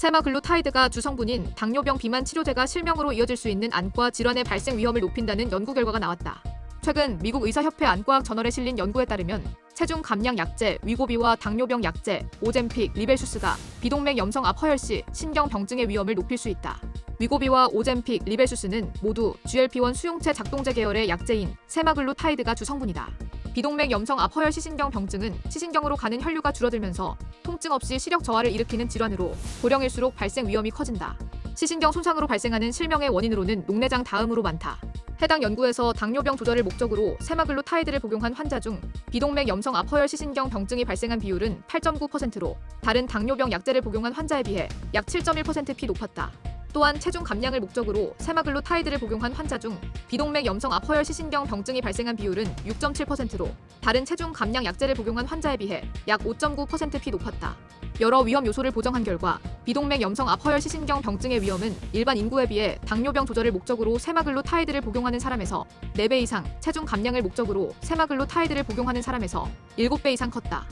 세마글루타이드가 주성분인 당뇨병 비만 치료제가 실명으로 이어질 수 있는 안과 질환의 발생 위험을 높인다는 연구 결과가 나왔다. 최근 미국 의사협회 안과학 저널에 실린 연구에 따르면 체중 감량 약제, 위고비와 당뇨병 약제, 오젬픽, 리벨수스가 비동맥 염성 앞 허혈 시 신경병증의 위험을 높일 수 있다. 위고비와 오젬픽, 리벨수스는 모두 GLP-1 수용체 작동제 계열의 약제인 세마글루타이드가 주성분이다. 비동맥 염성 앞 허혈 시신경 병증은 시신경으로 가는 혈류가 줄어들면서 통증 없이 시력 저하를 일으키는 질환으로 고령일수록 발생 위험이 커진다. 시신경 손상으로 발생하는 실명의 원인으로는 녹내장 다음으로 많다. 해당 연구에서 당뇨병 조절을 목적으로 세마글루타이드를 복용한 환자 중 비동맥 염성 앞 허혈 시신경 병증이 발생한 비율은 8.9%로 다른 당뇨병 약제를 복용한 환자에 비해 약 7.1%피 높았다. 또한 체중 감량을 목적으로 세마글루타이드를 복용한 환자 중 비동맥 염성 앞 허혈 시신경 병증이 발생한 비율은 6.7%로 다른 체중 감량 약제를 복용한 환자에 비해 약 5.9%피 높았다. 여러 위험 요소를 보정한 결과 비동맥 염성 앞 허혈 시신경 병증의 위험은 일반 인구에 비해 당뇨병 조절을 목적으로 세마글루타이드를 복용하는 사람에서 4배 이상, 체중 감량을 목적으로 세마글루타이드를 복용하는 사람에서 7배 이상 컸다.